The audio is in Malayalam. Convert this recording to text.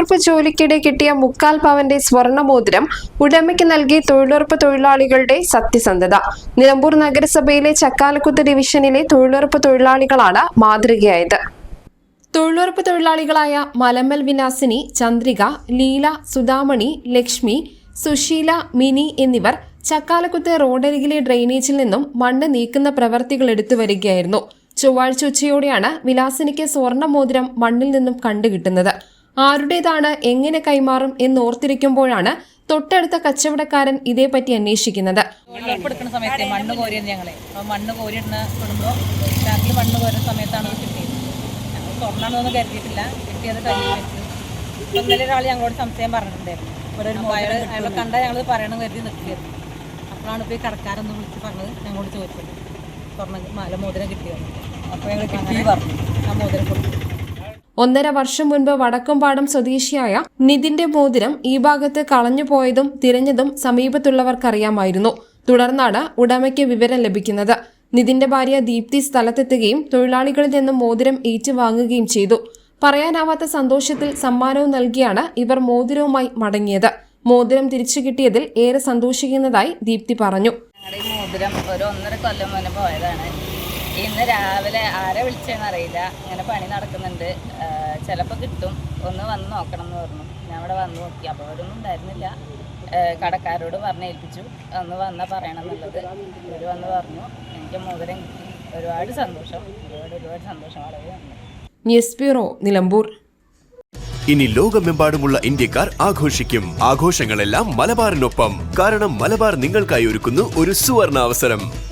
തൊഴിലുറപ്പ് ജോലിക്കിടെ കിട്ടിയ മുക്കാൽ പവന്റെ സ്വർണമോതിരം ഉടമയ്ക്ക് നൽകി തൊഴിലുറപ്പ് തൊഴിലാളികളുടെ സത്യസന്ധത. നിലമ്പൂർ നഗരസഭയിലെ ചക്കാലക്കുത്ത് ഡിവിഷനിലെ തൊഴിലുറപ്പ് തൊഴിലാളികളാണ് മാതൃകയായത്. തൊഴിലുറപ്പ് തൊഴിലാളികളായ മലമ്മൽ വിനാസിനി ചന്ദ്രിക ലീല സുധാമണി ലക്ഷ്മി സുശീല മിനി എന്നിവർ ചക്കാലക്കുത്ത് റോഡരികിലെ ഡ്രെയിനേജിൽ നിന്നും മണ്ണ് നീക്കുന്ന പ്രവർത്തികൾ എടുത്തു വരികയായിരുന്നു. ചൊവ്വാഴ്ച ഉച്ചയോടെയാണ് വിലാസിനിക്ക് സ്വർണ മോതിരം മണ്ണിൽ നിന്നും കണ്ടുകിട്ടുന്നത്. ആരുടേതാണ് എങ്ങനെ കൈമാറും എന്ന് എന്നോർത്തിരിക്കുമ്പോഴാണ് തൊട്ടടുത്ത കച്ചവടക്കാരൻ ഇതേപ്പറ്റി അന്വേഷിക്കുന്നത്. സമയത്ത് മണ്ണ് ഞങ്ങളെ. മണ്ണ് കോരിയിടുന്ന ഇടുമ്പോൾ രാത്രി മണ്ണ് കോരുന്ന സമയത്താണ് ഇത് കിട്ടിയത്. ഞങ്ങൾ സ്വർണമാണെന്നൊന്നും കരുതിയിട്ടില്ല. കിട്ടിയത് കയ്യിൽ വെച്ചു. ഇന്നലെ ഒരാൾ ഞങ്ങളോട് സംശയം പറഞ്ഞിട്ടുണ്ടായിരുന്നു. ഇവിടെ ഒരു അയാൾ അയാളെ കണ്ടാൽ ഞങ്ങൾ പറയണം കരുതി നിൽക്കുകയായിരുന്നു. അപ്പോഴാണ് ഇപ്പോൾ ഈ കടക്കാരൊന്ന് വിളിച്ച് പറഞ്ഞത്. ഞങ്ങളോട് ചോദിച്ചത്. സ്വർണ മാല മോതിരം കിട്ടിയത് അപ്പോൾ ഞങ്ങൾ കിട്ടി പറഞ്ഞു. ആ മോതിരം കൊടുത്തു. ഒന്നര വർഷം മുൻപ് വടക്കുംപാടം സ്വദേശിയായ നിതിന്റെ മോതിരം ഈ ഭാഗത്ത് കളഞ്ഞുപോയതും തിരഞ്ഞതും സമീപത്തുള്ളവർക്കറിയാമായിരുന്നു. തുടർന്നാണ് ഉടമയ്ക്ക് വിവരം ലഭിക്കുന്നത്. നിതിന്റെ ഭാര്യ ദീപ്തി സ്ഥലത്തെത്തുകയും തൊഴിലാളികളിൽ നിന്നും മോതിരം ഏറ്റുവാങ്ങുകയും ചെയ്തു. പറയാനാവാത്ത സന്തോഷത്തിൽ സമ്മാനവും നൽകിയാണ് ഇവർ മോതിരവുമായി മടങ്ങിയത്. മോതിരം തിരിച്ചു കിട്ടിയതിൽ ഏറെ സന്തോഷിക്കുന്നതായി ദീപ്തി പറഞ്ഞു. മോതിരം ഒരു ഒന്നര കൊല്ലം മുന്നേ പോയതാണ്. ഇന്ന് രാവിലെ ആരെ വിളിച്ചതെന്ന് അറിയില്ല. ഇങ്ങനെ പണി നടക്കുന്നുണ്ട്. ചിലപ്പോൾ കിട്ടും. ഒന്ന് വന്ന് നോക്കണം എന്ന് പറഞ്ഞു. ഞാൻ അവിടെ വന്ന് നോക്കി. അപ്പോൾ അവരൊന്നും ഉണ്ടായിരുന്നില്ല. കടക്കാരോട് പറഞ്ഞ് ഏൽപ്പിച്ചു. ഒന്ന് വന്നാൽ പറയണം എന്നുള്ളത് അവർ വന്ന് പറഞ്ഞു. എനിക്ക് മോതിരം കിട്ടി. ഒരുപാട് സന്തോഷം. ഒരുപാട് ഒരുപാട് സന്തോഷം. വളരെ ന്യൂസ് ബ്യൂറോ നിലമ്പൂർ. ഇനി ലോകമെമ്പാടുമുള്ള ഇന്ത്യക്കാർ ആഘോഷിക്കും. ആഘോഷങ്ങളെല്ലാം മലബാറിനൊപ്പം. കാരണം മലബാർ നിങ്ങൾക്കായി ഒരുക്കുന്നു ഒരു സുവർണ അവസരം